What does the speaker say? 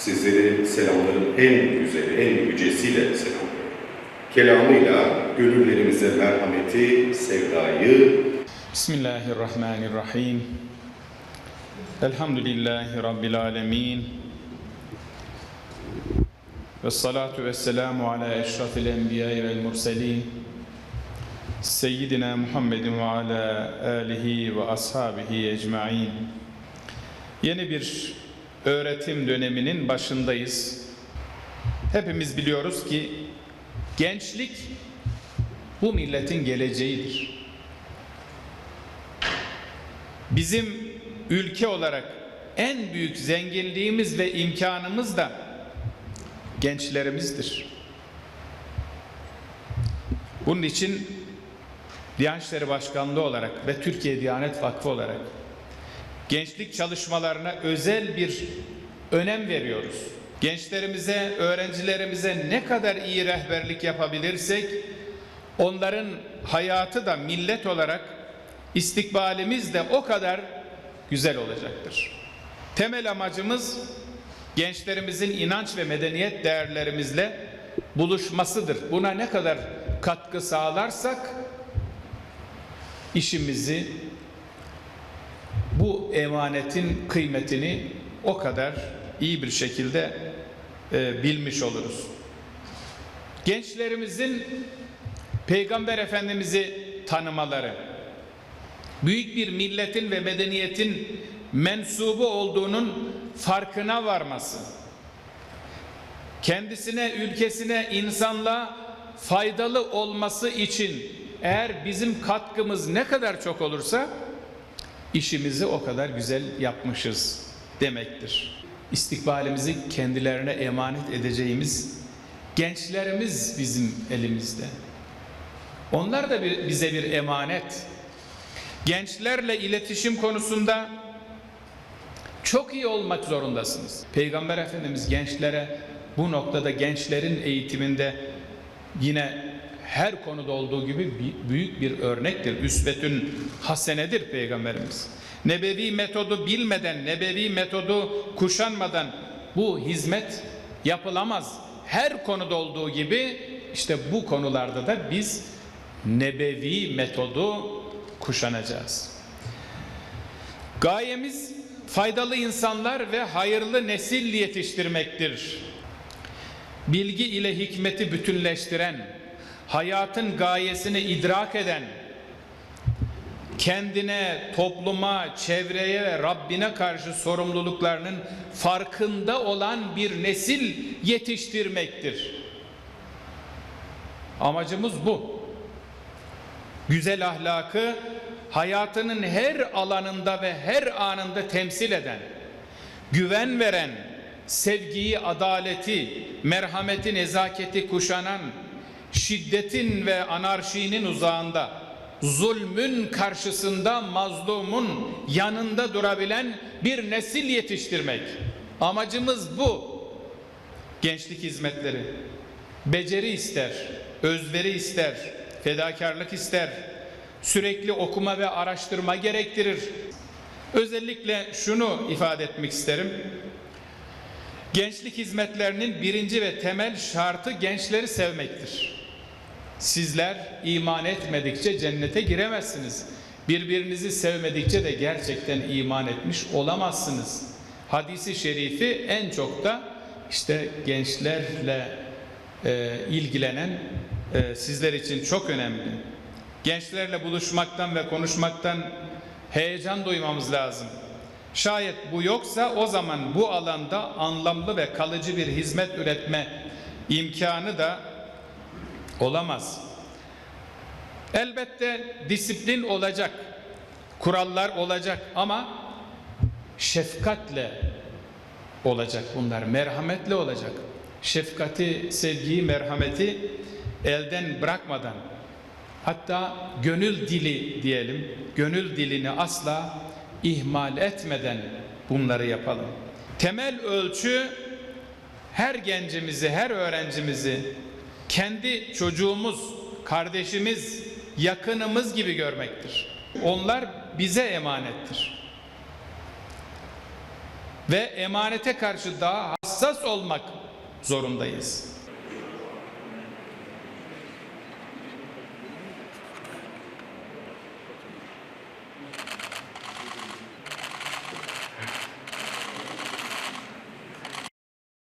Sizleri selamların en güzeli, en yücesiyle selamlıyorum. Kelamıyla gönüllerimize merhameti, sevdayı, Bismillahirrahmanirrahim. Elhamdülillahi Rabbil alemin. Ve salatu ve selamu ala eşrafil enbiyayı vel murselin. Seyyidina Muhammedin ve ala alihi ve ashabihi ecmain. Yeni bir öğretim döneminin başındayız. Hepimiz biliyoruz ki gençlik bu milletin geleceğidir. Bizim ülke olarak en büyük zenginliğimiz ve imkanımız da gençlerimizdir. Bunun için Diyanet İşleri Başkanlığı olarak ve Türkiye Diyanet Vakfı olarak gençlik çalışmalarına özel bir önem veriyoruz. Gençlerimize, öğrencilerimize ne kadar iyi rehberlik yapabilirsek onların hayatı da millet olarak istikbalimiz de o kadar güzel olacaktır. Temel amacımız gençlerimizin inanç ve medeniyet değerlerimizle buluşmasıdır. Buna ne kadar katkı sağlarsak işimizi bu emanetin kıymetini o kadar iyi bir şekilde e, bilmiş oluruz. Gençlerimizin Peygamber Efendimiz'i tanımaları, büyük bir milletin ve medeniyetin mensubu olduğunun farkına varması, kendisine, ülkesine, insanlığa faydalı olması için eğer bizim katkımız ne kadar çok olursa işimizi o kadar güzel yapmışız demektir. İstikbalimizi kendilerine emanet edeceğimiz gençlerimiz bizim elimizde. Onlar da bir, bize bir emanet. Gençlerle iletişim konusunda çok iyi olmak zorundasınız. Peygamber Efendimiz gençlere bu noktada gençlerin eğitiminde yine her konuda olduğu gibi büyük bir örnektir. Üsvetün hasenedir Peygamberimiz. Nebevi metodu bilmeden, nebevi metodu kuşanmadan bu hizmet yapılamaz. Her konuda olduğu gibi işte bu konularda da biz nebevi metodu kuşanacağız. Gayemiz faydalı insanlar ve hayırlı nesil yetiştirmektir. Bilgi ile hikmeti bütünleştiren, hayatın gayesini idrak eden, kendine, topluma, çevreye ve Rabbine karşı sorumluluklarının farkında olan bir nesil yetiştirmektir. Amacımız bu. Güzel ahlakı hayatının her alanında ve her anında temsil eden, güven veren, sevgiyi, adaleti, merhameti, nezaketi kuşanan, şiddetin ve anarşinin uzağında, zulmün karşısında mazlumun yanında durabilen bir nesil yetiştirmek. Amacımız bu. Gençlik hizmetleri. Beceri ister, özveri ister, fedakarlık ister, sürekli okuma ve araştırma gerektirir. Özellikle şunu ifade etmek isterim. Gençlik hizmetlerinin birinci ve temel şartı gençleri sevmektir. Sizler iman etmedikçe cennete giremezsiniz. Birbirinizi sevmedikçe de gerçekten iman etmiş olamazsınız. Hadisi şerifi en çok da işte gençlerle e, ilgilenen e, sizler için çok önemli. Gençlerle buluşmaktan ve konuşmaktan heyecan duymamız lazım. Şayet bu yoksa o zaman bu alanda anlamlı ve kalıcı bir hizmet üretme imkanı da olamaz. Elbette disiplin olacak, kurallar olacak ama şefkatle olacak bunlar, merhametle olacak. Şefkati, sevgiyi, merhameti elden bırakmadan hatta gönül dili diyelim, gönül dilini asla ihmal etmeden bunları yapalım. Temel ölçü her gencimizi, her öğrencimizi kendi çocuğumuz, kardeşimiz, yakınımız gibi görmektir. Onlar bize emanettir. Ve emanete karşı daha hassas olmak zorundayız.